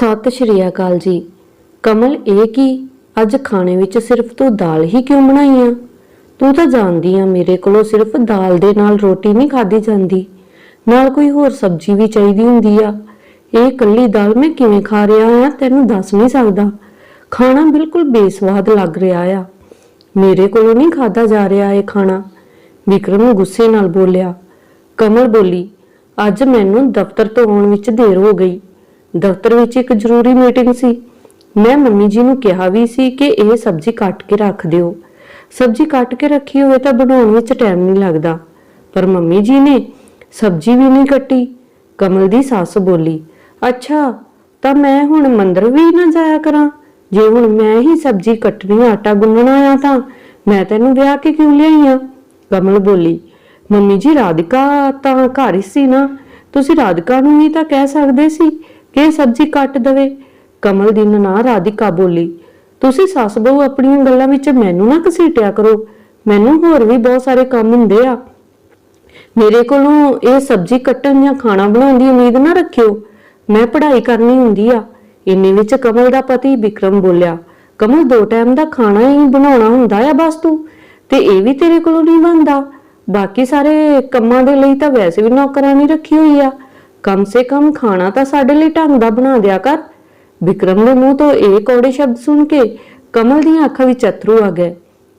ਸਤਿ ਸ਼੍ਰੀ ਅਕਾਲ ਜੀ। ਕਮਲ, ਇਹ ਕੀ? ਅੱਜ ਖਾਣੇ ਵਿੱਚ ਸਿਰਫ ਤੂੰ ਦਾਲ ਹੀ ਕਿਉਂ ਬਣਾਈ ਆ? ਤੂੰ ਤਾਂ ਜਾਣਦੀ ਆ ਮੇਰੇ ਕੋਲੋਂ ਸਿਰਫ ਦਾਲ ਦੇ ਨਾਲ ਰੋਟੀ ਨਹੀਂ ਖਾਦੀ ਜਾਂਦੀ। ਨਾਲ ਕੋਈ ਹੋਰ ਸਬਜ਼ੀ ਵੀ ਚਾਹੀਦੀ ਹੁੰਦੀ ਆ। ਇਹ ਇਕੱਲੀ ਦਾਲ ਮੈਂ ਕਿਵੇਂ ਖਾ ਰਿਹਾ ਆ, ਤੈਨੂੰ ਦੱਸ ਨਹੀਂ ਸਕਦਾ। ਖਾਣਾ ਬਿਲਕੁਲ ਬੇਸਵਾਦ ਲੱਗ ਰਿਹਾ ਆ। ਮੇਰੇ ਕੋਲੋਂ ਨਹੀਂ ਖਾਦਾ ਜਾ ਰਿਹਾ ਇਹ ਖਾਣਾ। ਵਿਕਰਮ ਗੁੱਸੇ ਨਾਲ ਬੋਲਿਆ। ਕਮਲ ਬੋਲੀ, ਅੱਜ ਮੈਨੂੰ ਦਫ਼ਤਰ ਤੋਂ ਆਉਣ ਵਿੱਚ ਦੇਰ ਹੋ ਗਈ। ਦਫ਼ਤਰ ਵਿੱਚ ਇੱਕ ਜ਼ਰੂਰੀ ਮੀਟਿੰਗ ਸੀ। ਮੈਂ ਮੰਮੀ ਜੀ ਨੂੰ ਕਿਹਾ ਵੀ ਸੀ ਕਿ ਇਹ ਸਬਜ਼ੀ ਕੱਟ ਕੇ ਰੱਖ ਦਿਓ। ਸਬਜ਼ੀ ਕੱਟ ਕੇ ਰੱਖੀ ਹੋਵੇ ਤਾਂ ਬਣਾਉਣ ਵਿੱਚ ਟਾਈਮ ਨਹੀਂ ਲੱਗਦਾ। ਪਰ ਮੰਮੀ ਜੀ ਨੇ ਸਬਜ਼ੀ ਵੀ ਨਹੀਂ ਕੱਟੀ। ਕਮਲ ਦੀ ਸੱਸ ਬੋਲੀ, ਅੱਛਾ, ਤਾਂ ਮੈਂ ਹੁਣ ਮੰਦਰ ਵੀ ਨਾ ਜਾਇਆ ਕਰਾਂ। ਜੇ ਹੁਣ ਮੈਂ ਹੀ ਸਬਜ਼ੀ ਕੱਟਣੀ, ਆਟਾ ਗੁੰਨਣਾ ਆ ਤਾਂ ਮੈਂ ਤੈਨੂੰ ਵਿਆਹ ਕੇ ਕਿਉਂ ਲਿਆਈ ਆ ਕਮਲ ਬੋਲੀ, ਮੰਮੀ ਜੀ, ਰਾਧਿਕਾ ਤਾਂ ਘਰ ਹੀ ਸੀ ਨਾ। ਤੁਸੀਂ ਰਾਧਿਕਾ ਨੂੰ ਵੀ ਤਾਂ ਕਹਿ ਸਕਦੇ ਸੀ ਕਿ ਸਬਜ਼ੀ ਕੱਟ ਦਵੇ। ਕਮਲ ਦੀ ਨਨਾ ਰਾਧਿਕਾ ਬੋਲੀ, ਤੁਸੀਂ ਸੱਸ ਬਹੂ ਆਪਣੀਆਂ ਗੱਲਾਂ ਵਿੱਚ ਮੈਨੂੰ ਨਾ ਘਸੀਟਿਆ ਕਰੋ। ਮੈਨੂੰ ਹੋਰ ਵੀ ਬਹੁਤ ਸਾਰੇ ਕੰਮ ਹੁੰਦੇ ਆ। ਮੇਰੇ ਕੋਲੋਂ ਇਹ ਸਬਜ਼ੀ ਕੱਟਣ ਜਾਂ ਖਾਣਾ ਬਣਾਉਣ ਦੀ ਉਮੀਦ ਨਾ ਰੱਖਿਓ। ਮੈਂ ਪੜ੍ਹਾਈ ਕਰਨੀ ਹੁੰਦੀ ਆ। ਇੰਨੇ ਵਿੱਚ ਕਮਲ ਦਾ ਪਤੀ ਵਿਕਰਮ ਬੋਲਿਆ, ਕਮਲ ਦੋ ਟਾਈਮ ਦਾ ਖਾਣਾ ਹੀ ਬਣਾਉਣਾ ਹੁੰਦਾ ਆ ਬਸ ਤੂੰ, ਤੇ ਇਹ ਵੀ ਤੇਰੇ ਕੋਲੋਂ ਨਹੀਂ ਬਣਦਾ। ਬਾਕੀ ਸਾਰੇ ਕੰਮਾਂ ਦੇ ਲਈ ਤਾਂ ਵੈਸੇ ਵੀ ਨੌਕਰਾਨੀ ਰੱਖੀ ਹੋਈ ਆ। ਕਮ ਸੇ ਕਮ ਖਾਣਾ ਤਾਂ ਸਾਡੇ ਲਈ ਢੰਗ ਦਾ ਬਣਾ ਦਿਆ ਕਰ। ਵਿਕਰਮ ਦੇ ਮੂੰਹ ਤੋਂ ਇਹ ਕੌੜੇ ਸ਼ਬਦ ਸੁਣ ਕੇ ਕਮਲ ਦੀਆਂ ਅੱਖਾਂ ਵਿੱਚ ਅਥਰੂ ਆ ਗਏ।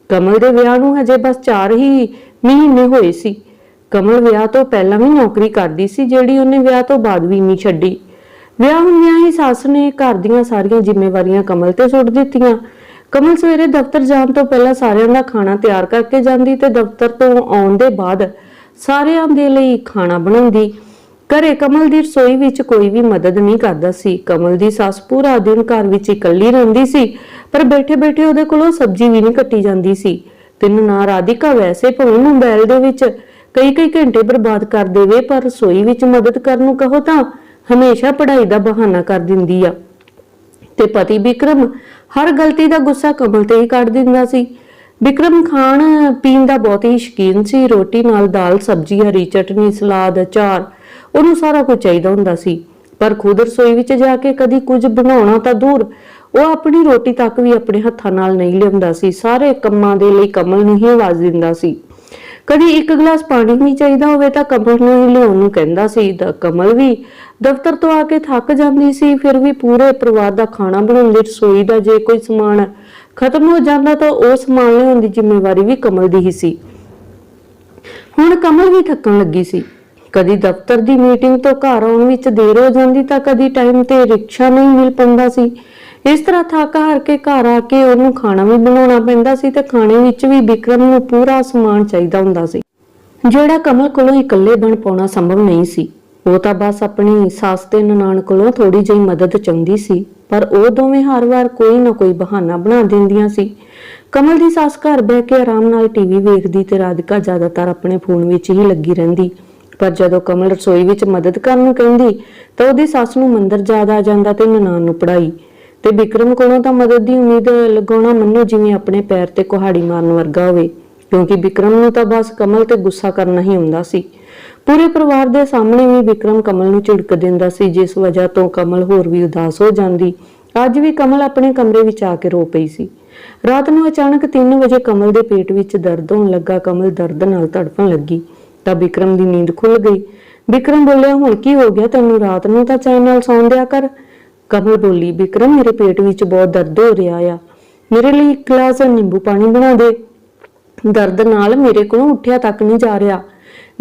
ਕਮਲ ਦੇ ਵਿਆਹ ਨੂੰ ਹਜੇ ਬਸ 4 ਹੀ ਮਹੀਨੇ ਹੋਏ ਸੀ। ਕਮਲ ਵਿਆਹ ਤੋਂ ਪਹਿਲਾਂ ਵੀ ਨੌਕਰੀ ਕਰਦੀ ਸੀ, ਜਿਹੜੀ ਉਹਨੇ ਵਿਆਹ ਤੋਂ ਬਾਅਦ ਵੀ ਨਹੀਂ ਛੱਡੀ। ਵਿਆਹ ਹੁੰਦਿਆਂ ਹੀ ਸੱਸ ਨੇ ਘਰ ਦੀਆਂ ਸਾਰੀਆਂ ਜ਼ਿੰਮੇਵਾਰੀਆਂ ਕਮਲ ਤੇ ਸੁੱਟ ਦਿੱਤੀਆਂ। ਕਮਲ ਸਵੇਰੇ ਦਫ਼ਤਰ ਜਾਣ ਤੋਂ ਪਹਿਲਾਂ ਸਾਰਿਆਂ ਦਾ ਖਾਣਾ ਤਿਆਰ ਕਰਕੇ ਜਾਂਦੀ ਤੇ ਦਫ਼ਤਰ ਤੋਂ ਆਉਣ ਦੇ ਬਾਅਦ ਸਾਰਿਆਂ ਦੇ ਲਈ ਖਾਣਾ ਬਣਾਉਂਦੀ। ਘਰੇ ਕਮਲ ਦੀ ਰਸੋਈ ਵਿੱਚ ਕੋਈ ਵੀ ਮਦਦ ਨਹੀਂ ਕਰਦਾ ਸੀ। ਕਮਲ ਦੀ ਸੱਸ ਪੂਰਾ ਦਿਨ ਘਰ ਵਿੱਚ ਇਕੱਲੀ ਰਹਿੰਦੀ ਸੀ, ਪਰ ਬੈਠੇ-ਬੈਠੇ ਉਹਦੇ ਕੋਲੋਂ ਸਬਜ਼ੀ ਵੀ ਨਹੀਂ ਕੱਟੀ ਜਾਂਦੀ ਸੀ। ਤੇ ਨਾ ਰਾਧਿਕਾ ਵੈਸੇ ਭਾਵੇਂ ਮੋਬਾਈਲ ਦੇ ਵਿੱਚ ਕਈ-ਕਈ ਘੰਟੇ ਬਰਬਾਦ ਕਰ ਦੇਵੇ, ਪਰ ਰਸੋਈ ਵਿੱਚ ਮਦਦ ਕਰਨ ਨੂੰ ਕਹੋ ਤਾਂ ਹਮੇਸ਼ਾ ਪੜ੍ਹਾਈ ਦਾ ਬਹਾਨਾ ਕਰ ਦਿੰਦੀ ਆ। ਤੇ ਪਤੀ ਵਿਕਰਮ ਹਰ ਗਲਤੀ ਦਾ ਗੁੱਸਾ ਕਮਲ ਤੇ ਹੀ ਕੱਢ ਦਿੰਦਾ ਸੀ। ਵਿਕਰਮ ਖਾਣ, ਪੀਣ ਦਾ ਬਹੁਤ ਹੀ ਸ਼ੌਕੀਨ ਸੀ। ਰੋਟੀ ਨਾਲ ਦਾਲ, ਸਬਜ਼ੀ, ਹਰੀ ਚਟਨੀ, ਸਲਾਦ, ਅਚਾਰ ਉਹਨੂੰ ਸਾਰਾ ਕੁਝ ਚਾਹੀਦਾ ਹੁੰਦਾ ਸੀ। ਪਰ ਖੁਦ ਰਸੋਈ ਵਿੱਚ ਜਾ ਕੇ ਕਦੀ ਕੁਝ ਬਣਾਉਣਾ ਤਾਂ ਦੂਰ। ਉਹ ਆਪਣੀ ਰੋਟੀ ਤੱਕ ਵੀ ਆਪਣੇ ਹੱਥਾਂ ਨਾਲ ਨਹੀਂ ਲਿਆਉਂਦਾ ਸੀ। ਸਾਰੇ ਕੰਮਾਂ ਦੇ ਲਈ ਕਮਲ ਨੂੰ ਹੀ ਆਵਾਜ਼ ਦਿੰਦਾ ਸੀ। ਕਦੀ ਇੱਕ ਗਲਾਸ ਪਾਣੀ ਵੀ ਚਾਹੀਦਾ ਹੋਵੇ ਤਾਂ ਕਮਲ ਨੂੰ ਹੀ ਲਿਆਉਣ ਨੂੰ ਕਹਿੰਦਾ ਸੀ। ਤਾਂ ਕਮਲ ਵੀ ਦਫ਼ਤਰ ਤੋਂ ਆ ਕੇ ਥੱਕ ਜਾਂਦੀ ਸੀ, ਫਿਰ ਵੀ ਪੂਰੇ ਪਰਿਵਾਰ ਦਾ ਖਾਣਾ ਬਣਾਉਣ ਦੀ ਰਸੋਈ ਦਾ ਜੇ ਕੋਈ ਸਮਾਨ ਖਤਮ ਹੋ ਜਾਂਦਾ ਤਾਂ ਉਹ ਸਮਾਨ ਲਿਆਉਣ ਦੀ ਜ਼ਿੰਮੇਵਾਰੀ ਵੀ ਕਮਲ ਦੀ ਹੀ ਸੀ। ਹੁਣ ਕਮਲ ਵੀ ਥੱਕਣ ਲੱਗੀ ਸੀ। ਕਦੀ ਦਫ਼ਤਰ ਦੀ ਮੀਟਿੰਗ ਤੋਂ ਘਰ ਆਉਣ ਵਿੱਚ ਦੇਰ ਹੋ ਜਾਂਦੀ ਤਾਂ ਕਦੀ ਟਾਈਮ ਤੇ ਰਿਕਸ਼ਾ ਨਹੀਂ ਮਿਲ ਪੰਦਾ ਸੀ। ਇਸ ਤਰ੍ਹਾਂ ਥੱਕ ਹਾਰ ਕੇ ਘਰ ਆ ਕੇ ਉਹਨੂੰ ਖਾਣਾ ਵੀ ਬਣਾਉਣਾ ਪੈਂਦਾ ਸੀ ਤੇ ਖਾਣੇ ਵਿੱਚ ਵੀ ਵਿਕਰਮ ਨੂੰ ਪੂਰਾ ਸਮਾਨ ਚਾਹੀਦਾ ਹੁੰਦਾ ਸੀ। ਜਿਹੜਾ ਕਮਲ ਕੋਲੋਂ ਇਕੱਲੇ ਬਣ ਪਾਉਣਾ ਸੰਭਵ ਨਹੀਂ ਸੀ। ਉਹ ਤਾਂ ਬਸ ਆਪਣੀ ਸੱਸ ਤੇ ਨਨਾਣ ਕੋਲੋਂ ਥੋੜੀ ਜਿਹੀ ਮਦਦ ਚਾਹੁੰਦੀ ਸੀ, ਪਰ ਉਹ ਦੋਵੇਂ ਹਰ ਵਾਰ ਕੋਈ ਨਾ ਕੋਈ ਬਹਾਨਾ ਬਣਾ ਦਿੰਦੀਆਂ ਸੀ। ਕਮਲ ਦੀ ਸੱਸ ਘਰ ਬਹਿ ਕੇ ਆਰਾਮ ਨਾਲ ਟੀਵੀ ਵੇਖਦੀ ਤੇ ਰਾਧਿਕਾ ਜ਼ਿਆਦਾਤਰ ਆਪਣੇ ਫੋਨ ਵਿੱਚ ਹੀ ਲੱਗੀ ਰਹਿੰਦੀ। ਪਰ ਜਦੋਂ ਕਮਲ ਰਸੋਈ ਵਿੱਚ ਮਦਦ ਕਰਨ ਨੂੰ ਕਹਿੰਦੀ, ਤਾਂ ਉਹਦੀ ਸੱਸ ਨੂੰ ਮੰਦਰ ਯਾਦ ਆ ਜਾਂਦਾ ਤੇ ਨਨਾਣ ਨੂੰ ਪੜਾਈ ਤੇ ਵਿਕਰਮ ਕੋਲੋਂ ਤਾਂ ਮਦਦ ਦੀ ਉਮੀਦ ਲਗਾਉਣਾ ਮੰਨੋ ਜਿਵੇਂ ਆਪਣੇ ਪੈਰ ਤੇ ਕੁਹਾੜੀ ਮਾਰਨ ਵਰਗਾ ਹੋਵੇ, ਕਿਉਂਕਿ ਵਿਕਰਮ ਨੂੰ ਤਾਂ ਬਸ ਕਮਲ ਤੇ ਗੁੱਸਾ ਕਰਨਾ ਹੀ ਹੁੰਦਾ ਸੀ। ਪੂਰੇ ਪਰਿਵਾਰ ਦੇ ਸਾਹਮਣੇ ਵੀ ਵਿਕਰਮ ਕਮਲ ਨੂੰ ਝਿੜਕ ਦਿੰਦਾ ਸੀ, ਜਿਸ ਵਜ੍ਹਾ ਤੋਂ ਕਮਲ ਹੋਰ ਵੀ ਉਦਾਸ ਹੋ ਜਾਂਦੀ। ਅੱਜ ਵੀ ਕਮਲ ਆਪਣੇ ਕਮਰੇ ਵਿੱਚ ਆ ਕੇ ਰੋ ਪਈ ਸੀ। ਰਾਤ ਨੂੰ ਅਚਾਨਕ 3 ਵਜੇ ਕਮਲ ਦੇ ਪੇਟ ਵਿੱਚ ਦਰਦ ਹੋਣ ਲੱਗਾ, ਕਮਲ ਦਰਦ ਨਾਲ ਤੜਫਣ ਲੱਗੀ। ਤਾਂ ਵਿਕਰਮ ਦੀ ਨੀਂਦ ਖੁੱਲ ਗਈ। ਵਿਕਰਮ ਬੋਲਿਆ, ਹੁਣ ਕੀ ਹੋ ਗਿਆ? ਤੈਨੂੰ ਰਾਤ ਨੂੰ ਤਾਂ ਚੈਨ ਨਾਲ ਸੌਣ ਦਿਆ ਕਰ। ਕਮਲ ਬੋਲੀ ਵਿਕਰਮ ਮੇਰੇ ਪੇਟ ਵਿੱਚ ਬਹੁਤ ਦਰਦ ਹੋ ਰਿਹਾ ਆ। ਮੇਰੇ ਲਈ ਇੱਕ ਗਲਾਸ ਨਿੰਬੂ ਪਾਣੀ ਬਣਾ ਦੇ। ਦਰਦ ਨਾਲ ਮੇਰੇ ਕੋਲੋਂ ਉੱਠਿਆ ਤੱਕ ਨਹੀਂ ਜਾ ਰਿਹਾ।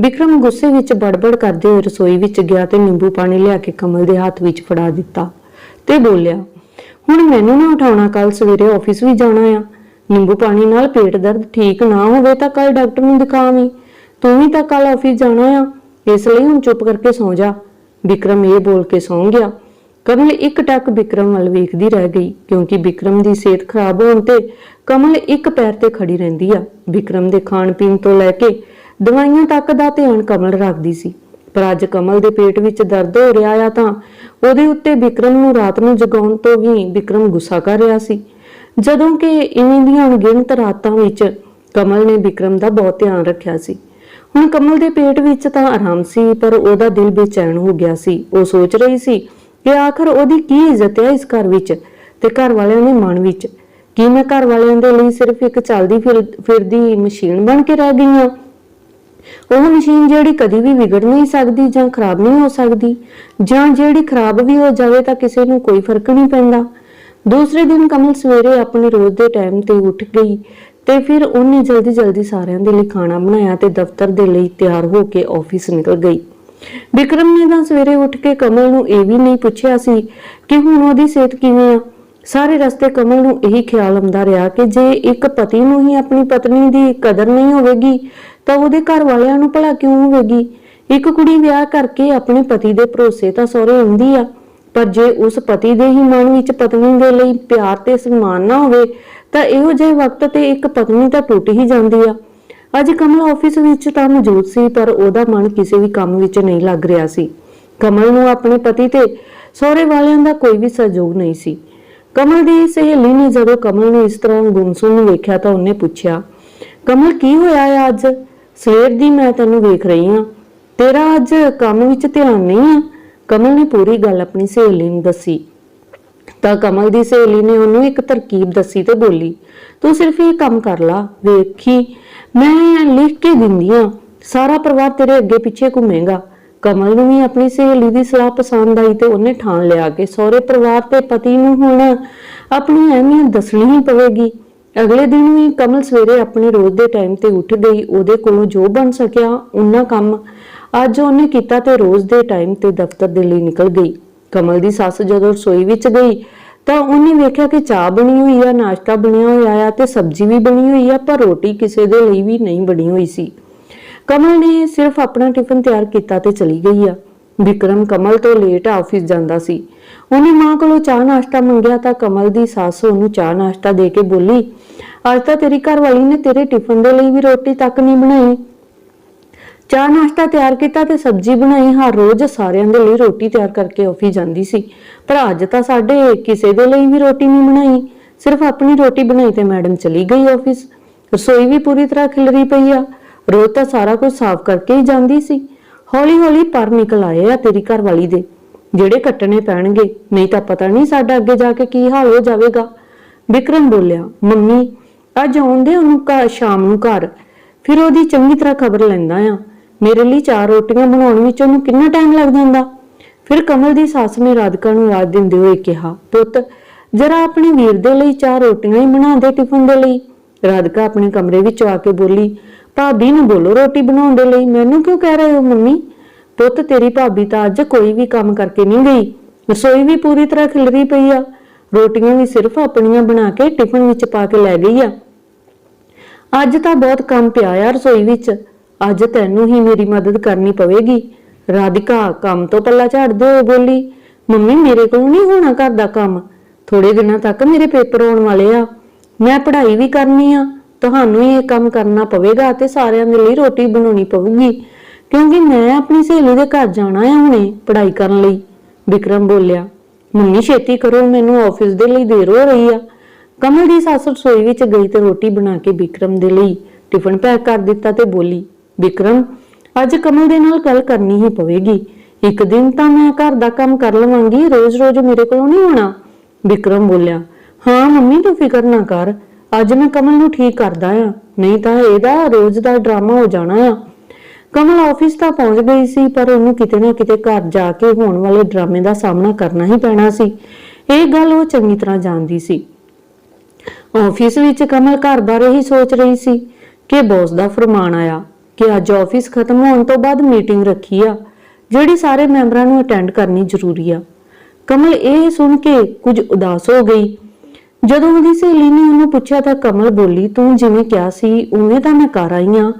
ਵਿਕਰਮ ਗੁੱਸੇ ਵਿੱਚ ਬੜਬੜ ਕਰਦੇ ਹੋਏ ਰਸੋਈ ਵਿੱਚ ਗਿਆ ਤੇ ਨਿੰਬੂ ਪਾਣੀ ਲਿਆ ਕੇ ਕਮਲ ਦੇ ਹੱਥ ਵਿੱਚ ਫੜਾ ਦਿੱਤਾ ਤੇ ਬੋਲਿਆ, ਹੁਣ ਮੈਨੂੰ ਨਾ ਉਠਾਉਣਾ ਕੱਲ ਸਵੇਰੇ ਆਫਿਸ ਵੀ ਜਾਣਾ ਆ। ਨਿੰਬੂ ਪਾਣੀ ਨਾਲ ਪੇਟ ਦਰਦ ਠੀਕ ਨਾ ਹੋਵੇ ਤਾਂ ਕੱਲ ਡਾਕਟਰ ਨੂੰ ਦਿਖਾਵੀਂ। ਤੂੰ ਵੀ ਤਾਂ ਕੱਲ ਆਫਿਸ ਜਾਣਾ ਆ, ਇਸ ਲਈ ਹੁਣ ਚੁੱਪ ਕਰਕੇ ਸੌਂ ਜਾ। ਵਿਕਰਮ ਇਹ ਬੋਲ ਕੇ ਸੌਂ ਗਿਆ। ਕਮਲ ਇੱਕ ਟੱਕ ਵਿਕਰਮ ਵੱਲ ਵੇਖਦੀ ਰਹਿ ਗਈ, ਕਿਉਂਕਿ ਵਿਕਰਮ ਦੀ ਸਿਹਤ ਖਰਾਬ ਹੋਣ ਤੇ ਕਮਲ ਇੱਕ ਪੈਰ ਤੇ ਖੜੀ ਰਹਿੰਦੀ ਆ। ਵਿਕਰਮ ਦੇ ਖਾਣ ਪੀਣ ਤੋਂ ਲੈ ਕੇ ਦਵਾਈਆਂ ਤੱਕ ਦਾ ਧਿਆਨ ਕਮਲ ਰੱਖਦੀ ਸੀ। ਪਰ ਅੱਜ ਕਮਲ ਦੇ ਪੇਟ ਵਿੱਚ ਦਰਦ ਹੋ ਰਿਹਾ ਆ ਤਾਂ ਉਹਦੇ ਉੱਤੇ ਵਿਕਰਮ ਨੂੰ ਰਾਤ ਨੂੰ ਜਗਾਉਣ ਤੋਂ ਵੀ ਵਿਕਰਮ ਗੁੱਸਾ ਕਰ ਰਿਹਾ ਸੀ। ਜਦੋਂ ਕਿ ਇਵੇਂ ਦੀਆਂ ਅਣਗਿਣਤ ਰਾਤਾਂ ਵਿੱਚ ਕਮਲ ਨੇ ਵਿਕਰਮ ਦਾ ਬਹੁਤ ਧਿਆਨ ਰੱਖਿਆ ਸੀ। ਹੁਣ ਕਮਲ ਦੇ ਪੇਟ ਵਿੱਚ ਤਾਂ ਆਰਾਮ ਸੀ, ਪਰ ਉਹਦਾ ਦਿਲ ਬੇਚੈਨ ਹੋ ਗਿਆ ਸੀ। ਉਹ ਸੋਚ ਰਹੀ ਸੀ ਕਿ ਆਖਰ ਉਹਦੀ ਕੀ ਇੱਜ਼ਤ ਹੈ ਇਸ ਘਰ ਵਿੱਚ ਤੇ ਘਰ ਵਾਲਿਆਂ ਦੇ ਮਨ ਵਿੱਚ। ਕੀ ਮੈਂ ਘਰ ਵਾਲਿਆਂ ਦੇ ਲਈ ਸਿਰਫ ਇੱਕ ਚੱਲਦੀ ਫਿਰਦੀ ਮਸ਼ੀਨ ਬਣ ਕੇ ਰਹਿ ਗਈ ਹਾਂ? ਉਹ ਮਸ਼ੀਨ ਜਿਹੜੀ ਕਦੀ ਵੀ ਵਿਗੜ ਨਹੀਂ ਸਕਦੀ ਜਾਂ ਖਰਾਬ ਨਹੀਂ ਹੋ ਸਕਦੀ, ਜਾਂ ਜਿਹੜੀ ਖਰਾਬ ਵੀ ਹੋ ਜਾਵੇ ਤਾਂ ਕਿਸੇ ਨੂੰ ਕੋਈ ਫ਼ਰਕ ਨਹੀਂ ਪੈਂਦਾ। ਦੂਸਰੇ ਦਿਨ ਕਮਲ ਸਵੇਰੇ ਆਪਣੇ ਰੋਜ਼ ਦੇ ਟਾਈਮ ਤੇ ਉੱਠ ਗਈ ਤੇ ਫਿਰ ਉਹਨੇ ਜਲਦੀ ਜਲਦੀ ਸਾਰਿਆਂ ਦੇ ਲਈ ਖਾਣਾ ਬਣਾਇਆ ਤੇ ਦਫ਼ਤਰ ਦੇ ਲਈ ਤਿਆਰ ਹੋ ਕੇ ਆਫਿਸ ਨਿਕਲ ਗਈ। ਵਿਕਰਮ ਨੇ ਤਾਂ ਸਵੇਰੇ ਉੱਠ ਕੇ ਕਮਲ ਨੂੰ ਇਹ ਵੀ ਨਹੀਂ ਪੁੱਛਿਆ ਸੀ ਕਿ ਹੁਣ ਉਹਦੀ ਸਿਹਤ ਕਿਵੇਂ ਆ। ਸਾਰੇ ਰਸਤੇ ਕਮਲ ਨੂੰ ਇਹੀ ਖਿਆਲ ਆਉਂਦਾ ਰਿਹਾ ਕਿ ਜੇ ਇੱਕ ਪਤੀ ਨੂੰ ਹੀ ਆਪਣੀ ਪਤਨੀ ਦੀ ਕਦਰ ਨਹੀਂ ਹੋਵੇਗੀ, ਤਾਂ ਉਹਦੇ ਘਰ ਵਾਲਿਆਂ ਨੂੰ ਭਲਾ ਕਿਉਂ ਹੋਵੇਗੀ? ਇੱਕ ਕੁੜੀ ਵਿਆਹ ਕਰਕੇ ਆਪਣੇ ਪਤੀ ਦੇ ਭਰੋਸੇ ਤਾਂ ਸਹੁਰੇ ਆਉਂਦੀ ਆ, ਪਰ ਜੇ ਉਸ ਪਤੀ ਦੇ ਹੀ ਮਨ ਵਿੱਚ ਪਤਨੀ ਦੇ ਲਈ ਪਿਆਰ ਤੇ ਸਨਮਾਨ ਨਾ ਹੋਵੇ ਤਾਂ ਇਹੋ ਜਿਹੇ ਵਕਤ ਤੇ ਇੱਕ ਪਤਨੀ ਤਾਂ ਟੁੱਟ ਹੀ ਜਾਂਦੀ ਆ। ਅੱਜ ਕਮਲ ਆਫਿਸ ਵਿੱਚ ਤਾਂ ਮੌਜੂਦ ਸੀ, ਪਰ ਉਹਦਾ ਮਨ ਕਿਸੇ ਵੀ ਕੰਮ ਵਿੱਚ ਨਹੀਂ ਲੱਗ ਰਿਹਾ ਸੀ। ਕਮਲ ਨੂੰ ਆਪਣੇ ਪਤੀ ਤੇ ਸਹੁਰੇ ਵਾਲਿਆਂ ਦਾ ਕੋਈ ਵੀ ਸਹਿਯੋਗ ਨਹੀਂ ਸੀ। ਕਮਲ ਦੀ ਸਹੇਲੀ ਨੇ ਜਦੋਂ ਕਮਲ ਨੂੰ ਇਸ ਤਰ੍ਹਾਂ ਗੁੰਮਸੁੰਮ ਨੂੰ ਵੇਖਿਆ ਤਾਂ ਉਹਨੇ ਪੁੱਛਿਆ, ਕਮਲ, ਕੀ ਹੋਇਆ ਹੈ ਅੱਜ? ਸਵੇਰ ਦੀ ਮੈਂ ਤੈਨੂੰ ਵੇਖ ਰਹੀ ਹਾਂ। ਤੇਰਾ ਅੱਜ ਕੰਮ ਵਿੱਚ ਧਿਆਨ ਨਹੀਂ ਆ? ਕਮਲ ਨੇ ਪੂਰੀ ਗੱਲ ਆਪਣੀ ਸਹੇਲੀ ਨੂੰ ਦੱਸੀ। ਤਾਂ ਕਮਲ ਦੀ ਸਹੇਲੀ ਨੇ ਉਹਨੂੰ ਇੱਕ ਤਰਕੀਬ ਦੱਸੀ ਤੇ ਬੋਲੀ, ਤੂੰ ਸਿਰਫ ਇਹ ਕੰਮ ਕਰ ਲਾ, ਵੇਖੀ, ਮੈਂ ਲਿਖ ਕੇ ਦਿੰਦੀ ਆ ਸਾਰਾ ਪਰਿਵਾਰ ਤੇਰੇ ਅੱਗੇ ਪਿੱਛੇ ਘੁੰਮੇਗਾ। ਕਮਲ ਨੂੰ ਵੀ ਆਪਣੀ ਸਹੇਲੀ ਦੀ ਸਲਾਹ ਪਸੰਦ ਆਈ ਤੇ ਉਹਨੇ ਠਾਣ ਲਿਆ ਕਿ ਸਹੁਰੇ ਪਰਿਵਾਰ ਤੇ ਪਤੀ ਨੂੰ ਹੁਣ ਆਪਣੀ ਅਹਿਮੀਅਤ ਦੱਸਣੀ ਹੀ ਪਵੇਗੀ। ਅਗਲੇ ਦਿਨ ਵੀ ਕਮਲ ਸਵੇਰੇ ਆਪਣੇ ਰੋਜ਼ ਦੇ ਟਾਈਮ ਤੇ ਉੱਠ ਗਈ, ਉਹਦੇ ਕੋਲੋਂ ਜੋ ਬਣ ਸਕਿਆ, ਉਹਨਾਂ ਕੰਮ ਅੱਜ ਉਹਨੇ ਕੀਤਾ ਤੇ ਰੋਜ਼ ਦੇ ਟਾਈਮ ਤੇ ਦਫ਼ਤਰ ਦੇ ਲਈ ਨਿਕਲ ਗਈ। ਕਮਲ ਦੀ ਸੱਸ ਜਦੋਂ ਰਸੋਈ ਵਿੱਚ ਗਈ ਤਾਂ ਉਹਨੇ ਵੇਖਿਆ ਕਿ ਚਾਹ ਬਣੀ ਹੋਈ ਆ, ਨਾਸ਼ਤਾ ਬਣਿਆ ਹੋਇਆ ਆ ਤੇ ਸਬਜ਼ੀ ਵੀ ਬਣੀ ਹੋਈ ਆ, ਪਰ ਰੋਟੀ ਕਿਸੇ ਦੇ ਲਈ ਵੀ ਨਹੀਂ ਬਣੀ ਹੋਈ ਸੀ। ਕਮਲ ਨੇ ਸਿਰਫ ਆਪਣਾ ਟਿਫਨ ਤਿਆਰ ਕੀਤਾ ਤੇ ਚਲੀ ਗਈ ਆ। ਵਿਕਰਮ ਕਮਲ ਤੋਂ ਲੇਟ ਆਫਿਸ ਜਾਂਦਾ ਸੀ। ਉਹਨੇ ਮਾਂ ਕੋਲੋਂ ਚਾਹ ਨਾਸ਼ਤਾ ਮੰਗਿਆ ਤਾਂ ਕਮਲ ਦੀ ਸੱਸ ਉਹਨੂੰ ਚਾਹ ਨਾਸ਼ਤਾ ਦੇ ਕੇ ਬੋਲੀ, ਅੱਜ ਤਾਂ ਤੇਰੀ ਘਰਵਾਲੀ ਨੇ ਤੇਰੇ ਟਿਫਨ ਦੇ ਲਈ ਵੀ ਰੋਟੀ ਤੱਕ ਨਹੀਂ ਬਣਾਈ। ਚਾਹ ਨਾਸ਼ਤਾ ਤਿਆਰ ਕੀਤਾ ਤੇ ਸਬਜ਼ੀ ਬਣਾਈ। ਹਰ ਰੋਜ਼ ਸਾਰਿਆਂ ਦੇ ਲਈ ਰੋਟੀ ਤਿਆਰ ਕਰਕੇ ਆਫਿਸ ਜਾਂਦੀ ਸੀ। ਪਰ ਅੱਜ ਤਾਂ ਸਾਡੇ ਕਿਸੇ ਦੇ ਲਈ ਵੀ ਰੋਟੀ ਨਹੀਂ ਬਣਾਈ। ਸਿਰਫ ਆਪਣੀ ਰੋਟੀ ਬਣਾਈ ਤੇ ਮੈਡਮ ਚਲੀ ਗਈ ਆਫਿਸ। ਰਸੋਈ ਵੀ ਪੂਰੀ ਤਰ੍ਹਾਂ ਖਿਲਰੀ ਪਈ ਆ। ਰੋਜ਼ ਤਾਂ ਸਾਰਾ ਕੁਝ ਸਾਫ਼ ਕਰਕੇ ਹੀ ਜਾਂਦੀ ਸੀ। ਹੌਲੀ ਹੌਲੀ ਪਰ ਨਿਕਲ ਆਏ ਆ ਤੇਰੀ ਘਰਵਾਲੀ ਦੇ। ਜਿਹੜੇ ਕੱਟਣੇ ਪੈਣਗੇ, ਨਹੀਂ ਤਾਂ ਪਤਾ ਨਹੀਂ ਸਾਡਾ ਅੱਗੇ ਜਾ ਕੇ ਕੀ ਹਾਲ ਹੋ ਜਾਵੇਗਾ। ਵਿਕਰਮ ਬੋਲਿਆ, ਮੰਮੀ, ਅੱਜ ਆਉਂਦੇ ਉਹਨੂੰ ਸ਼ਾਮ ਨੂੰ ਘਰ। ਫਿਰ ਉਹਦੀ ਚੰਗੀ ਤਰ੍ਹਾਂ ਖਬਰ ਲੈਂਦਾ ਆ। ਮੇਰੇ ਲਈ ਚਾਰ ਰੋਟੀਆਂ ਬਣਾਉਣ ਵਿੱਚ ਉਹਨੂੰ ਕਿੰਨਾ ਟਾਈਮ ਲੱਗ ਜਾਂਦਾ? ਫਿਰ ਕਮਲ ਦੀ ਸੱਸ ਨੇ ਰਾਧਿਕਾ ਨੂੰ ਆਵਾਜ਼ ਦਿੰਦੇ ਹੋਏ ਕਿਹਾ, ਪੁੱਤ, ਜਰਾ ਆਪਣੇ ਵੀਰ ਦੇ ਲਈ ਚਾਰ ਰੋਟੀਆਂ ਹੀ ਬਣਾ ਦੇ ਟਿਫਨ ਦੇ ਲਈ। ਰਾਧਿਕਾ ਆਪਣੇ ਕਮਰੇ ਵਿੱਚ ਆ ਕੇ ਬੋਲੀ, ਭਾਬੀ ਨੂੰ ਬੋਲੋ ਰੋਟੀ ਬਣਾਉਣ ਦੇ ਲਈ, ਮੈਨੂੰ ਕਿਉਂ ਕਹਿ ਰਹੇ ਹੋ ਮੰਮੀ? ਪੁੱਤ, ਤੇਰੀ ਭਾਬੀ ਤਾਂ ਅੱਜ ਕੋਈ ਵੀ ਕੰਮ ਕਰਕੇ ਨਹੀਂ ਗਈ। ਰਸੋਈ ਵੀ ਪੂਰੀ ਤਰ੍ਹਾਂ ਖਿਲਰੀ ਪਈ ਆ। ਰੋਟੀਆਂ ਵੀ ਸਿਰਫ ਆਪਣੀਆਂ ਬਣਾ ਕੇ ਟਿਫਨ ਵਿੱਚ ਪਾ ਕੇ ਲੈ ਗਈ ਆ। ਅੱਜ ਤਾਂ ਬਹੁਤ ਕੰਮ ਪਿਆ ਆ ਰਸੋਈ ਵਿੱਚ। ਅੱਜ ਤੈਨੂੰ ਹੀ ਮੇਰੀ ਮਦਦ ਕਰਨੀ ਪਵੇਗੀ। ਰਾਧਿਕਾ, ਕੰਮ ਤੋਂ ਪੱਲਾ ਝਾੜਦੇ ਹੋਏ ਬੋਲੀ। ਮੰਮੀ, ਮੇਰੇ ਕੋਲ ਨਹੀਂ ਹੋਣਾ ਘਰ ਦਾ ਕੰਮ। ਥੋੜੇ ਦਿਨਾਂ ਤੱਕ ਮੇਰੇ ਪੇਪਰ ਆਉਣ ਵਾਲੇ ਆ। ਮੈਂ ਪੜ੍ਹਾਈ ਵੀ ਕਰਨੀ ਆ। ਤੁਹਾਨੂੰ ਹੀ ਇਹ ਕੰਮ ਕਰਨਾ ਪਵੇਗਾ ਤੇ ਸਾਰਿਆਂ ਦੇ ਲਈ ਰੋਟੀ ਬਣਾਉਣੀ ਪਵੇਗੀ। ਕਿਉਂਕਿ ਮੈਂ ਆਪਣੀ ਸਹੇਲੀ ਦੇ ਘਰ ਜਾਣਾ ਆ ਹੁਣੇ ਪੜ੍ਹਾਈ ਕਰਨ ਲਈ। ਵਿਕਰਮ ਬੋਲਿਆ, ਮੰਮੀ, ਛੇਤੀ ਕਰੋ, ਮੈਨੂੰ ਆਫਿਸ ਦੇ ਲਈ ਦੇਰ ਹੋ ਰਹੀ ਆ। ਕਮਲ ਦੀ ਸੱਸ ਰਸੋਈ ਵਿੱਚ ਗਈ ਤੇ ਰੋਟੀ ਬਣਾ ਕੇ ਵਿਕਰਮ ਦੇ ਲਈ ਟਿਫਨ ਪੈਕ ਕਰ ਦਿੱਤਾ ਤੇ ਬੋਲੀ ਵਿਕਰਮ, ਅੱਜ ਕਮਲ ਦੇ ਨਾਲ ਗੱਲ ਕਰਨੀ ਹੀ ਪਵੇਗੀ। ਇੱਕ ਦਿਨ ਤਾਂ ਮੈਂ ਘਰ ਦਾ ਕੰਮ ਕਰ ਲਵਾਂਗੀ, ਰੋਜ਼-ਰੋਜ਼ ਮੇਰੇ ਕੋਲੋਂ ਨਹੀਂ ਹੋਣਾ ਵਿਕਰਮ ਬੋਲਿਆ, ਹਾਂ ਮੰਮੀ, ਤੂੰ ਫਿਕਰ ਨਾ ਕਰ, ਅੱਜ ਮੈਂ ਕਮਲ ਨੂੰ ਠੀਕ ਕਰਦਾ ਆ, ਨਹੀਂ ਤਾਂ ਇਹਦਾ ਰੋਜ਼ ਦਾ ਡਰਾਮਾ ਹੋ ਜਾਣਾ ਆ। ਕਮਲ ਆਫਿਸ ਤਾਂ ਪਹੁੰਚ ਗਈ ਸੀ, ਪਰ ਉਹਨੂੰ ਕਿਤੇ ਨਾ ਕਿਤੇ ਘਰ ਜਾ ਕੇ ਹੋਣ ਵਾਲੇ ਡਰਾਮੇ ਦਾ ਸਾਹਮਣਾ ਕਰਨਾ ਹੀ ਪੈਣਾ ਸੀ। ਇਹ ਗੱਲ ਉਹ ਚੰਗੀ ਤਰ੍ਹਾਂ ਜਾਣਦੀ ਸੀ। ਆਫਿਸ ਵਿੱਚ ਕਮਲ ਘਰ ਬਾਰੇ ਹੀ ਸੋਚ ਰਹੀ ਸੀ ਕਿ ਬੌਸ ਦਾ ਫਰਮਾਨ ਆਇਆ ਕਿ ਅੱਜ ਆਫਿਸ ਖਤਮ ਹੋਣ ਤੋਂ ਬਾਅਦ ਮੀਟਿੰਗ ਰੱਖੀ ਆ, ਜਿਹੜੀ ਸਾਰੇ ਮੈਂਬਰਾਂ ਨੂੰ ਅਟੈਂਡ ਕਰਨੀ ਜ਼ਰੂਰੀ ਆ। ਕਮਲ ਇਹ ਸੁਣ ਕੇ ਕੁਝ ਉਦਾਸ ਹੋ ਗਈ। ਜਦੋਂ ਉਹਦੀ ਸਹੇਲੀ ਨੇ ਉਹਨੂੰ ਪੁੱਛਿਆ, ਤਾਂ ਕਮਲ ਬੋਲੀ, ਤੂੰ ਜਿਵੇਂ ਕਿਹਾ ਸੀ, ਉਵੇਂ ਤਾਂ ਮੈਂ ਕਰ ਆਈ ਆ,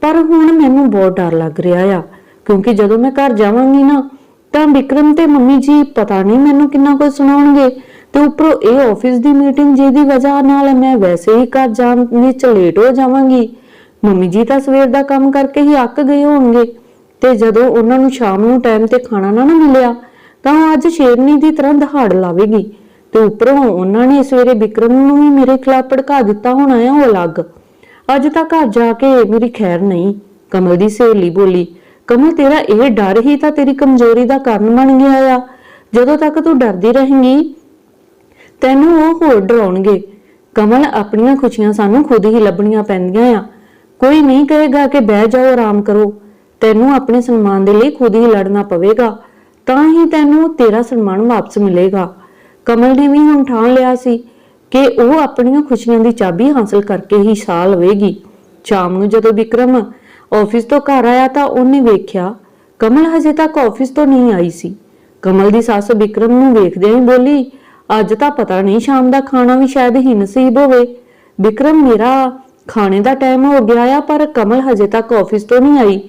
ਪਰ ਹੁਣ ਮੈਨੂੰ ਬਹੁਤ ਡਰ ਲੱਗ ਰਿਹਾ ਆ, ਕਿਉਂਕਿ ਜਦੋਂ ਮੈਂ ਘਰ ਜਾਵਾਂਗੀ ਨਾ, ਤਾਂ ਵਿਕਰਮ ਤੇ ਮੰਮੀ ਜੀ ਪਤਾ ਨਹੀਂ ਮੈਨੂੰ ਕਿੰਨਾ ਕੁਝ ਸੁਣਾਉਣਗੇ, ਤੇ ਉੱਪਰੋਂ ਇਹ ਆਫਿਸ ਦੀ ਮੀਟਿੰਗ ਜਿਹਦੀ ਵਜ੍ਹਾ ਨਾਲ ਮੈਂ ਵੈਸੇ ਹੀ ਘਰ ਜਾਣ ਵਿੱਚ ਲੇਟ ਹੋ ਜਾਵਾਂਗੀ ਮੰਮੀ ਜੀ ਤਾਂ ਸਵੇਰ ਦਾ ਕੰਮ ਕਰਕੇ ਹੀ ਅੱਕ ਗਏ ਹੋਣਗੇ। ਤੇ ਜਦੋਂ ਉਹਨਾਂ ਨੂੰ ਸ਼ਾਮ ਨੂੰ ਟਾਈਮ ਤੇ ਖਾਣਾ ਨਾ ਨਾ ਮਿਲਿਆ, ਤਾਂ ਉਹ ਅੱਜ ਸ਼ੇਰਨੀ ਦੀ ਤਰ੍ਹਾਂ ਦਹਾੜ ਲਾਵੇਗੀ। ਤੇ ਉੱਪਰੋਂ ਉਹਨਾਂ ਨੇ ਸਵੇਰੇ ਵਿਕਰਮ ਨੂੰ ਵੀ ਮੇਰੇ ਖਿਲਾਫ ਭੜਕਾ ਦਿੱਤਾ ਹੋਣਾ ਆ ਉਹ ਅਲੱਗ। ਅੱਜ ਤਾਂ ਘਰ ਜਾ ਕੇ ਮੇਰੀ ਖੈਰ ਨਹੀਂ, ਕਮਲ ਦੀ ਸਹੇਲੀ ਬੋਲੀ, ਕਮਲ, ਤੇਰਾ ਇਹ ਡਰ ਹੀ ਤਾਂ ਤੇਰੀ ਕਮਜ਼ੋਰੀ ਦਾ ਕਾਰਨ ਬਣ ਗਿਆ ਆ। ਜਦੋਂ ਤੱਕ ਤੂੰ ਡਰਦੀ ਰਹੇਂਗੀ, ਤੈਨੂੰ ਉਹ ਹੋਰ ਡਰਾਉਣਗੇ। ਕਮਲ, ਆਪਣੀਆਂ ਖੁਸ਼ੀਆਂ ਸਾਨੂੰ ਖੁਦ ਹੀ ਲੱਭਣੀਆਂ ਪੈਂਦੀਆਂ ਆ। ਕੋਈ ਨਹੀਂ ਕਹੇਗਾ ਕਿ ਬਹਿ ਜਾਓ, ਆਰਾਮ ਕਰੋ। ਤੈਨੂੰ ਆਪਣੇ ਸਨਮਾਨ ਦੇ ਲਈ ਖੁਦ ਹੀ ਲੜਨਾ ਪਵੇਗਾ, ਤਾਂ ਹੀ ਤੈਨੂੰ ਤੇਰਾ ਸਨਮਾਨ ਵਾਪਸ ਮਿਲੇਗਾ। ਕਮਲ ਨੇ ਵੀ ਹੁਣ ਠਾਣ ਲਿਆ ਸੀ ਕਿ ਉਹ ਆਪਣੀਆਂ ਖੁਸ਼ੀਆਂ ਦੀ ਚਾਬੀ ਹਾਸਲ ਕਰਕੇ ਹੀ ਸਾਹ ਲਵੇਗੀ। ਸ਼ਾਮ ਨੂੰ ਜਦੋਂ ਵਿਕਰਮ ਆਫਿਸ ਤੋਂ ਘਰ ਆਇਆ ਤਾਂ ਉਹਨੇ ਵੇਖਿਆ, ਕਮਲ ਹਜੇ ਤੱਕ ਆਫਿਸ ਤੋਂ ਨਹੀਂ ਆਈ ਸੀ। ਕਮਲ ਦੀ ਸੱਸ ਵਿਕਰਮ ਨੂੰ ਵੇਖਦਿਆਂ ਹੀ ਬੋਲੀ, ਅੱਜ ਤਾਂ ਪਤਾ ਨਹੀਂ ਸ਼ਾਮ ਦਾ ਖਾਣਾ ਵੀ ਸ਼ਾਇਦ ਹੀ ਨਸੀਬ ਹੋਵੇ। ਵਿਕਰਮ ਮੇਰਾ ਖਾਣੇ ਦਾ ਟਾਈਮ ਹੋ ਗਿਆ ਆ, ਪਰ ਕਮਲ ਹਜੇ ਤੱਕ ਆਫਿਸ ਤੋਂ ਨਹੀਂ ਆਈ।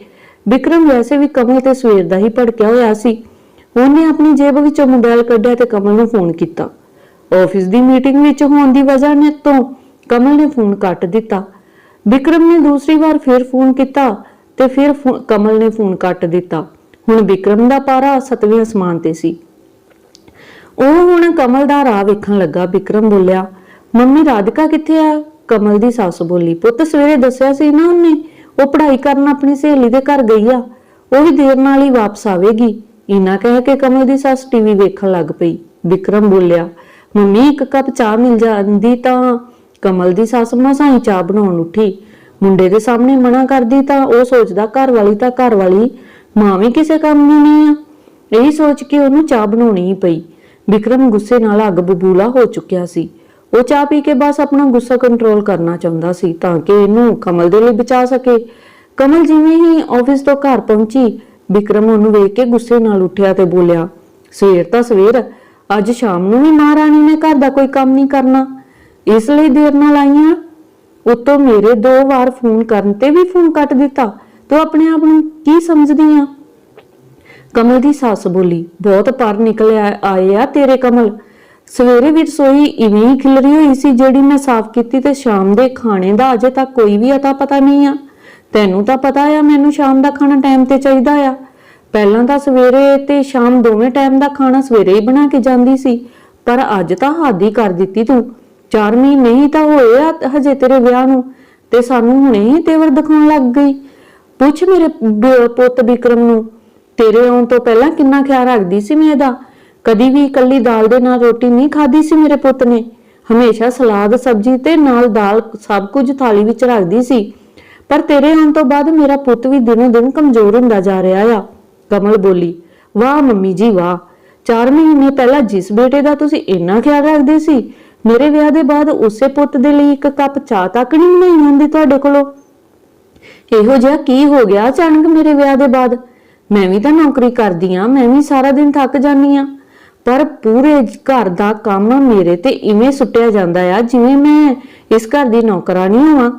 ਵਿਕਰਮ ਵੈਸੇ ਵੀ ਕਮਲ ਤੇ ਸਵੇਰ ਦਾ ਹੀ ਭੜਕਿਆ ਹੋਇਆ ਸੀ। ਉਹਨੇ ਆਪਣੀ ਜੇਬ ਵਿੱਚੋਂ ਮੋਬਾਈਲ ਕੱਢਿਆ ਤੇ ਕਮਲ ਨੂੰ ਫੋਨ ਕੀਤਾ। ਆਫਿਸ ਦੀ ਮੀਟਿੰਗ ਵਿੱਚ ਹੋਣ ਦੀ ਵਜ੍ਹਾ ਨੇ ਤੋਂ ਕਮਲ ਨੇ ਫੋਨ ਕੱਟ ਦਿੱਤਾ। ਵਿਕਰਮ ਨੇ ਦੂਸਰੀ ਵਾਰ ਫਿਰ ਫੋਨ ਕੀਤਾ ਤੇ ਫਿਰ ਕਮਲ ਨੇ ਫੋਨ ਕੱਟ ਦਿੱਤਾ। ਹੁਣ ਵਿਕਰਮ ਦਾ ਪਾਰਾ ਸਤਵੇਂ ਅਸਮਾਨ ਤੇ ਸੀ। ਉਹ ਹੁਣ ਕਮਲ ਦਾ ਰਾਹ ਵੇਖਣ ਲੱਗਾ। ਵਿਕਰਮ ਬੋਲਿਆ, ਮੰਮੀ ਰਾਧਿਕਾ ਕਿੱਥੇ ਆ? ਕਮਲ ਦੀ ਸੱਸ ਬੋਲੀ, ਪੁੱਤ ਸਵੇਰੇ ਦੱਸਿਆ ਸੀ ਨਾ ਉਹਨੇ, ਉਹ ਪੜ੍ਹਾਈ ਕਰਨ ਆਪਣੀ ਸਹੇਲੀ ਦੇ ਘਰ ਗਈ ਆ, ਉਹ ਵੀ ਦੇਰ ਨਾਲ ਹੀ ਵਾਪਸ ਆਵੇਗੀ। ਇਨਾ ਕਹਿ ਕੇ ਕਮਲ ਦੀ ਸੱਸ ਟੀਵੀ ਵੇਖਣ ਲੱਗ ਪਈ। ਵਿਕਰਮ ਬੋਲਿਆ, ਮੰਮੀ, ਇੱਕ ਕੱਪ ਚਾਹ ਮਿਲ ਜਾਂਦੀ ਤਾਂ। ਕਮਲ ਦੀ ਸੱਸ ਮਸਾਂ ਹੀ ਚਾਹ ਬਣਾਉਣ ਉੱਠੀ। ਮੁੰਡੇ ਦੇ ਸਾਹਮਣੇ ਮਨਾ ਕਰਦੀ ਤਾਂ ਉਹ ਸੋਚਦਾ, ਘਰ ਵਾਲੀ ਤਾਂ ਘਰ ਵਾਲੀ, ਮਾਂ ਵੀ ਕਿਸੇ ਕੰਮ ਦੀ ਨਹੀਂ ਆ। ਇਹੀ ਸੋਚ ਕੇ ਉਹਨੂੰ ਚਾਹ ਬਣਾਉਣੀ ਹੀ ਪਈ। ਵਿਕਰਮ ਗੁੱਸੇ ਨਾਲ ਅੱਗ ਬਬੂਲਾ ਹੋ ਚੁੱਕਿਆ ਸੀ। ਉਹ ਚਾਹ ਪੀ ਕੇ ਬਸ ਆਪਣਾ ਗੁੱਸਾ ਕੰਟਰੋਲ ਕਰਨਾ ਚਾਹੁੰਦਾ ਸੀ ਤਾਂ ਕਿ ਇਹਨੂੰ ਕਮਲ ਦੇ ਲਈ ਬਚਾ ਸਕੇ। ਕਮਲ ਜਿਵੇਂ ਹੀ ਆਫਿਸ ਤੋਂ ਘਰ ਪਹੁੰਚੀ, ਵਿਕਰਮ ਉਹਨੂੰ ਵੇਖ ਕੇ ਗੁੱਸੇ ਨਾਲ ਉੱਠਿਆ ਤੇ ਬੋਲਿਆ, ਸਵੇਰ ਤਾਂ ਸਵੇਰ, ਅੱਜ ਸ਼ਾਮ ਨੂੰ ਵੀ ਮਹਾਰਾਣੀ ਨੇ ਘਰ ਦਾ ਕੋਈ ਕੰਮ ਨਹੀਂ ਕਰਨਾ। ਇਸ ਲਈ ਦੇਰ ਨਾਲ ਆਈਆਂ। ਉਤੋਂ ਮੇਰੇ ਦੋ ਵਾਰ ਫੋਨ ਕਰਨ ਤੇ ਵੀ ਫੋਨ ਕੱਟ ਦਿੱਤਾ। ਤੂੰ ਆਪਣੇ ਆਪ ਨੂੰ ਕੀ ਸਮਝਦੀ ਆ? ਕਮਲ ਦੀ ਸੱਸ ਬੋਲੀ, ਬਹੁਤ ਪਰ ਨਿਕਲ ਆਏ ਆ ਤੇਰੇ ਕਮਲ। ਸਵੇਰੇ ਵੀ ਰਸੋਈ ਇਵੇਂ ਹੀ ਖਿਲਰੀ ਹੋਈ ਸੀ ਜਿਹੜੀ ਮੈਂ ਸਾਫ਼ ਕੀਤੀ ਤੇ ਸ਼ਾਮ ਦੇ ਖਾਣੇ ਦਾ ਅਜੇ ਤੱਕ ਕੋਈ ਵੀ ਅਤਾ ਪਤਾ ਨਹੀਂ ਆ। ਤੈਨੂੰ ਤਾਂ ਪਤਾ ਆ ਮੈਨੂੰ ਸ਼ਾਮ ਦਾ ਖਾਣਾ ਟਾਈਮ ਤੇ ਚਾਹੀਦਾ ਆ। ਪਹਿਲਾਂ ਤਾਂ ਸਵੇਰੇ ਤੇ ਸ਼ਾਮ ਦੋਵੇਂ ਟਾਈਮ ਦਾ ਖਾਣਾ ਸਵੇਰੇ ਹੀ ਬਣਾ ਕੇ ਜਾਂਦੀ ਸੀ, ਪਰ ਅੱਜ ਤਾਂ ਹੱਦ ਹੀ ਕਰ ਦਿੱਤੀ ਤੂੰ। 4 ਮਹੀਨੇ ਹੀ ਤਾਂ ਹੋਏ ਆ ਹਜੇ ਤੇਰੇ ਵਿਆਹ ਨੂੰ, ਤੇ ਸਾਨੂੰ ਹੁਣੇ ਹੀ ਤੇਵਰ ਦਿਖਾਉਣ ਲੱਗ ਗਈ। ਪੁੱਛ ਮੇਰੇ ਪੁੱਤ ਵਿਕਰਮ ਨੂੰ, ਤੇਰੇ ਆਉਣ ਤੋਂ ਪਹਿਲਾਂ ਕਿੰਨਾ ਖਿਆਲ ਰੱਖਦੀ ਸੀ ਮੈਂ ਇਹਦਾ? ਕਦੀ ਵੀ ਇਕੱਲੀ ਦਾਲ ਦੇ ਨਾਲ ਰੋਟੀ ਨਹੀਂ ਖਾਧੀ ਸੀ ਮੇਰੇ ਪੁੱਤ ਨੇ। ਹਮੇਸ਼ਾ ਸਲਾਦ, ਸਬਜ਼ੀ ਤੇ ਨਾਲ ਦਾਲ ਸਭ ਕੁਝ ਥਾਲੀ ਵਿੱਚ ਰੱਖਦੀ ਸੀ। ਪਰ ਤੇਰੇ ਆਉਣ ਤੋਂ ਬਾਅਦ ਮੇਰਾ ਪੁੱਤ ਵੀ ਦਿਨੋਂ ਦਿਨ ਕਮਜ਼ੋਰ ਹੁੰਦਾ ਜਾ ਰਿਹਾ ਆ। ਕਮਲ ਬੋਲੀ, ਵਾਹ ਮੰਮੀ ਜੀ, ਵਾਹ। 4 ਮਹੀਨੇ ਪਹਿਲਾਂ ਜਿਸ ਬੇਟੇ ਦਾ ਤੁਸੀਂ ਇੰਨਾ ਖਿਆਲ ਰੱਖਦੇ ਸੀ, ਮੇਰੇ ਵਿਆਹ ਦੇ ਬਾਅਦ ਉਸੇ ਪੁੱਤ ਦੇ ਲਈ ਇੱਕ ਕੱਪ ਚਾਹ ਤੱਕ ਨਹੀਂ ਬਣਾਈ ਹੁੰਦੀ ਤੁਹਾਡੇ ਕੋਲੋਂ? ਇਹੋ ਜਿਹਾ ਕੀ ਹੋ ਗਿਆ ਅਚਾਨਕ ਮੇਰੇ ਵਿਆਹ ਦੇ ਬਾਅਦ? ਮੈਂ ਵੀ ਤਾਂ ਨੌਕਰੀ ਕਰਦੀ ਆ, ਮੈਂ ਵੀ ਸਾਰਾ ਦਿਨ ਥੱਕ ਜਾਂਦੀ ਆ। ਪਰ ਪੂਰੇ ਘਰ ਦਾ ਕੰਮ ਮੇਰੇ ਤੇ ਇਵੇਂ ਸੁੱਟਿਆ ਜਾਂਦਾ ਆ ਜਿਵੇਂ ਮੈਂ ਇਸ ਘਰ ਦੀ ਨੌਕਰਾਨੀ ਹਾਂ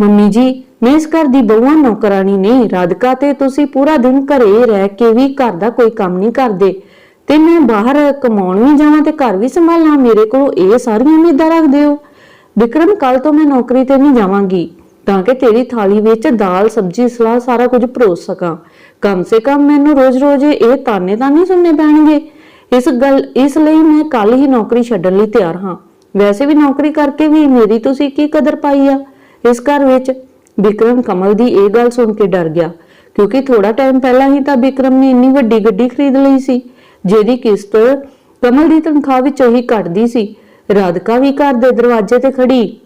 ਮੰਮੀ ਜੀ, ਮੈਂ ਇਸ ਘਰ ਦੀ ਬਹੂ ਨੌਕਰਾਨੀ ਨਹੀਂ। ਰਾਧਿਕਾ ਤੇ ਤੁਸੀਂ ਪੂਰਾ ਦਿਨ ਘਰੇ ਰਹਿ ਕੇ ਵੀ ਘਰ ਦਾ ਕੋਈ ਕੰਮ ਨਹੀਂ ਕਰਦੇ। ਤੇ ਮੈਂ ਬਾਹਰ ਕਮਾਉਣ ਵੀ ਜਾਵਾਂ ਤੇ ਘਰ ਵੀ ਸੰਭਾਲਾਂ। ਮੇਰੇ ਕੋਲ ਇਹ ਸਾਰੀਆਂ ਉਮੀਦਾਂ ਰੱਖਦੇ ਹੋ। ਵਿਕਰਮ ਕੱਲ ਤੋਂ ਮੈਂ ਨੌਕਰੀ ਤੇ ਨਹੀਂ ਜਾਵਾਂਗੀ। ਤਾਂ ਕਿ ਤੇਰੀ ਥਾਲੀ ਵਿੱਚ ਦਾਲ, ਸਬਜ਼ੀ, ਸਲਾਹ ਸਾਰਾ ਕੁਝ ਪਰੋਸ ਸਕਾਂ। ਕਮ ਸੇ ਕਮ ਮੈਨੂੰ ਰੋਜ਼-ਰੋਜ਼ ਇਹ ਤਾਨੇ ਤਾਂ ਨਹੀਂ ਸੁਣਨੇ ਪੈਣਗੇ। ਇਸ ਗੱਲ, ਇਸ ਲਈ ਮੈਂ ਕੱਲ ਹੀ ਨੌਕਰੀ ਛੱਡਣ ਲਈ ਤਿਆਰ ਹਾਂ। ਵੈਸੇ ਵੀ ਨੌਕਰੀ ਕਰਕੇ ਵੀ ਮੇਰੀ ਤੁਸੀਂ ਕੀ ਕਦਰ ਪਾਈ ਆ? ਇਸ ਘਰ ਵਿੱਚ ਵਿਕਰਮ ਕਮਲ ਦੀ ਇਹ ਗੱਲ ਸੁਣ ਕੇ ਡਰ ਗਿਆ, ਕਿਉਂਕਿ ਥੋੜਾ ਟਾਈਮ ਪਹਿਲਾਂ ਹੀ ਤਾਂ ਵਿਕਰਮ ਨੇ ਇੰਨੀ ਵੱਡੀ ਗੱਡੀ ਖਰੀਦ ਲਈ ਸੀ, ਜਿਹਦੀ ਕਿਸ਼ਤ ਕਮਲ ਦੀ ਤਨਖਾਹ ਵਿੱਚੋਂ ਹੀ ਕੱਟਦੀ ਸੀ। ਰਾਧਿਕਾ ਵੀ ਘਰ ਦੇ ਦਰਵਾਜ਼ੇ ਤੇ ਖੜੀ,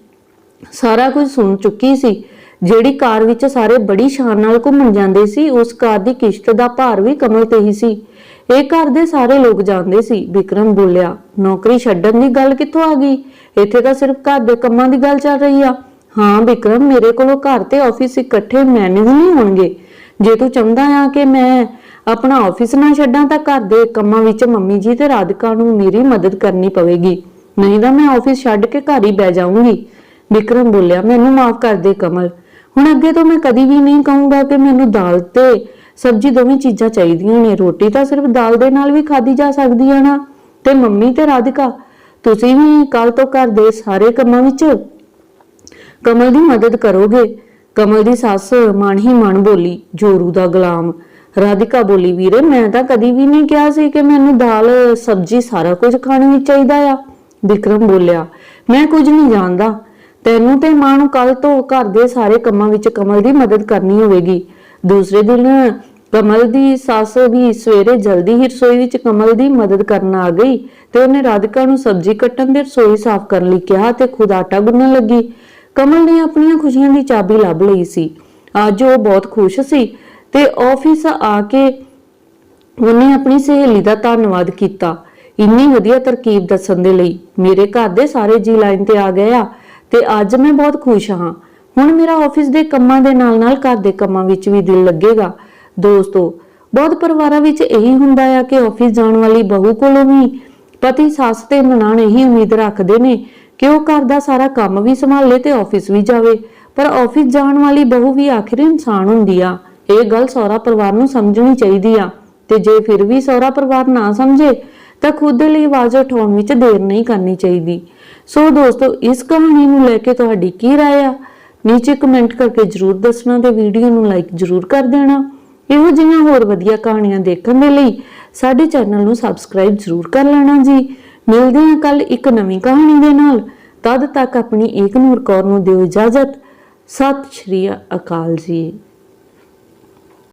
ਸਾਰਾ ਕੁਝ ਸੁਣ ਚੁੱਕੀ ਸੀ। ਜਿਹੜੀ ਕਾਰ ਵਿੱਚ ਸਾਰੇ ਬੜੀ ਸ਼ਾਨ ਨਾਲ ਘੁੰਮਣ ਜਾਂਦੇ ਸੀ, ਉਸ ਕਾਰ ਦੀ ਕਿਸ਼ਤ ਦਾ ਭਾਰ ਵੀ ਕਮਲ ਤੇ ਹੀ ਸੀ। ਇਹ ਘਰ ਦੇ ਸਾਰੇ ਲੋਕ ਜਾਣਦੇ ਸੀ। ਵਿਕਰਮ ਬੋਲਿਆ, ਨੌਕਰੀ ਛੱਡਣ ਦੀ ਗੱਲ ਕਿੱਥੋਂ ਆ ਗਈ? ਇੱਥੇ ਤਾਂ ਸਿਰਫ ਘਰ ਦੇ ਕੰਮਾਂ ਦੀ ਗੱਲ ਚੱਲ ਰਹੀ ਆ। ਹਾਂ ਵਿਕਰਮ, ਮੇਰੇ ਕੋਲੋਂ ਘਰ ਤੇ ਆਫਿਸ ਇਕੱਠੇ ਮੈਨੇਜ ਨਹੀਂ ਹੋਣਗੇ। ਜੇ ਤੂੰ ਚਾਹੁੰਦਾ ਆ ਕਿ ਮੈਂ ਆਪਣਾ ਆਫਿਸ ਨਾ ਛੱਡਾਂ ਤਾਂ ਘਰ ਦੇ ਕੰਮਾਂ ਵਿੱਚ ਮੰਮੀ ਜੀ ਤੇ ਰਾਧਿਕਾ ਨੂੰ ਮੇਰੀ ਮਦਦ ਕਰਨੀ ਪਵੇਗੀ। ਨਹੀਂ ਤਾਂ ਮੈਂ ਆਫਿਸ ਛੱਡ ਕੇ ਘਰ ਹੀ ਬਹਿ ਜਾਊਂਗੀ। ਵਿਕਰਮ ਬੋਲਿਆ, ਮੈਨੂੰ ਮਾਫ ਕਰ ਦੇ ਕਮਲ। ਹੁਣ ਅੱਗੇ ਤੋਂ ਮੈਂ ਕਦੀ ਵੀ ਨਹੀਂ ਕਹੂੰਗਾ ਕਿ ਮੈਨੂੰ ਦਾਲ ਤੇ ਸਬਜ਼ੀ ਦੋਵੇਂ ਚੀਜ਼ਾਂ ਚਾਹੀਦੀਆਂ ਨੇ, ਰੋਟੀ ਤਾਂ ਸਿਰਫ ਦਾਲ ਦੇ ਨਾਲ ਵੀ ਖਾਧੀ ਜਾ ਸਕਦੀ ਹੈ ਨਾ? ਤੇ ਮੰਮੀ ਤੇ ਰਾਧਿਕਾ, ਤੁਸੀਂ ਵੀ ਕੱਲ ਤੋਂ ਘਰ ਦੇ ਸਾਰੇ ਕੰਮਾਂ ਵਿੱਚ ਕਮਲ ਦੀ ਮਦਦ ਕਰੋਗੇ? ਕਮਲ ਦੀ ਸੱਸ ਮਨ ਹੀ ਮਨ ਬੋਲੀ, ਜੋਰੂ ਦਾ ਗੁਲਾਮ। ਰਾਧਿਕਾ ਬੋਲੀ, ਵੀਰੇ, ਮੈਂ ਤਾਂ ਕਦੀ ਵੀ ਨਹੀਂ ਕਿਹਾ ਸੀ ਕਿ ਮੈਨੂੰ ਦਾਲ, ਸਬਜ਼ੀ ਸਾਰਾ ਕੁਝ ਖਾਣੇ ਵਿੱਚ ਚਾਹੀਦਾ ਆ। ਵਿਕਰਮ ਬੋਲਿਆ, ਮੈਂ ਕੁਝ ਨਹੀਂ ਜਾਣਦਾ। ਤੈਨੂੰ ਤੇ ਮਾਂ ਨੂੰ ਕੱਲ ਤੋਂ ਘਰ ਦੇ ਸਾਰੇ ਕੰਮਾਂ ਵਿੱਚ ਕਮਲ ਦੀ ਮਦਦ ਕਰਨੀ ਹੋਵੇਗੀ। ਦੂਸਰੇ ਦਿਨ ਕਮਲ ਦੀ ਸੱਸ ਵੀ ਸਵੇਰੇ ਜਲਦੀ ਹੀ ਰਸੋਈ ਵਿੱਚ ਕਮਲ ਦੀ ਮਦਦ ਕਰਨ ਆ ਗਈ ਤੇ ਉਹਨੇ ਰਾਧਿਕਾ ਨੂੰ ਸਬਜ਼ੀ ਕੱਟਣ ਤੇ ਰਸੋਈ ਸਾਫ਼ ਕਰਨ ਲਈ ਕਿਹਾ ਤੇ ਖੁਦ ਆਟਾ ਗੁੰਨਣ ਲੱਗੀ। ਕਮਲ ਨੇ ਆਪਣੀਆਂ ਖੁਸ਼ੀਆਂ ਦੀ ਚਾਬੀ ਲੱਭ ਲਈ ਸੀ। ਅੱਜ ਉਹ ਬਹੁਤ ਖੁਸ਼ ਸੀ ਤੇ ਆਫਿਸ ਆ ਕੇ ਉਹਨੇ ਆਪਣੀ ਸਹੇਲੀ ਦਾ ਧੰਨਵਾਦ ਕੀਤਾ। ਇੰਨੀ ਵਧੀਆ ਤਰਕੀਬ ਦੱਸਣ ਦੇ ਲਈ ਮੇਰੇ ਘਰ ਦੇ ਸਾਰੇ ਜੀ ਲਾਈਨ ਤੇ ਆ ਗਏ ਆ ਤੇ ਅੱਜ ਮੈਂ ਬਹੁਤ ਖੁਸ਼ ਹਾਂ। ਹੁਣ ਮੇਰਾ ਆਫਿਸ ਦੇ ਕੰਮਾਂ ਦੇ ਨਾਲ-ਨਾਲ ਘਰ ਦੇ ਕੰਮਾਂ ਵਿੱਚ ਵੀ ਦਿਲ ਲੱਗੇਗਾ। ਦੋਸਤੋ ਬਹੁਤ ਪਰਿਵਾਰਾਂ ਵਿੱਚ ਇਹੀ ਹੁੰਦਾ ਆ ਕਿ ਆਫਿਸ ਜਾਣ ਵਾਲੀ ਬਹੂ ਕੋਲੋਂ ਵੀ ਪਤੀ ਸੱਸ ਤੇ ਨਨਾਣ ਇਹੀ ਉਮੀਦ ਰੱਖਦੇ ਨੇ ਕਿ ਉਹ ਘਰ ਦਾ ਸਾਰਾ ਕੰਮ ਵੀ ਸੰਭਾਲੇ ਤੇ ਆਫਿਸ ਵੀ ਜਾਵੇ ਪਰ ਆਫਿਸ ਜਾਣ ਵਾਲੀ ਬਹੂ ਵੀ ਆਖਿਰ ਇਨਸਾਨ ਹੁੰਦੀ ਆ ਇਹ ਗੱਲ ਸਹੁਰਾ ਪਰਿਵਾਰ ਨੂੰ ਸਮਝਣੀ ਚਾਹੀਦੀ ਆ ਤੇ ਜੇ ਫਿਰ ਵੀ ਸਹੁਰਾ ਪਰਿਵਾਰ ਨਾ ਸਮਝੇ ਤਾਂ ਖੁਦ ਦੇ ਲਈ ਆਵਾਜ਼ ਉਠਾਉਣ ਵਿੱਚ ਦੇਰ ਨਹੀਂ ਕਰਨੀ ਚਾਹੀਦੀ ਸੋ ਦੋਸਤੋ ਇਸ ਕਹਾਣੀ ਨੂੰ ਲੈ ਕੇ ਤੁਹਾਡੀ ਕੀ رائے ਆ ਨੀਚੇ ਕਮੈਂਟ ਕਰਕੇ ਜਰੂਰ ਦੱਸਣਾ ਤੇ ਵੀਡੀਓ ਨੂੰ ਲਾਈਕ ਜਰੂਰ ਕਰ ਦੇਣਾ ਇਹੋ ਜਿਹੀਆਂ ਹੋਰ ਵਧੀਆ ਕਹਾਣੀਆਂ ਦੇਖਣ ਦੇ ਲਈ ਸਾਡੇ ਚੈਨਲ ਨੂੰ ਸਬਸਕ੍ਰਾਈਬ ਜਰੂਰ ਕਰ ਲੈਣਾ ਜੀ। ਮਿਲਦੇ ਹਾਂ ਕੱਲ ਇੱਕ ਨਵੀਂ ਕਹਾਣੀ ਦੇ ਨਾਲ। ਤਦ ਤੱਕ ਆਪਣੀ ਏਕਨੂਰ ਕੌਰ ਨੂੰ ਦਿਓ ਇਜਾਜ਼ਤ। ਸਤਿ ਸ਼੍ਰੀ ਅਕਾਲ ਜੀ।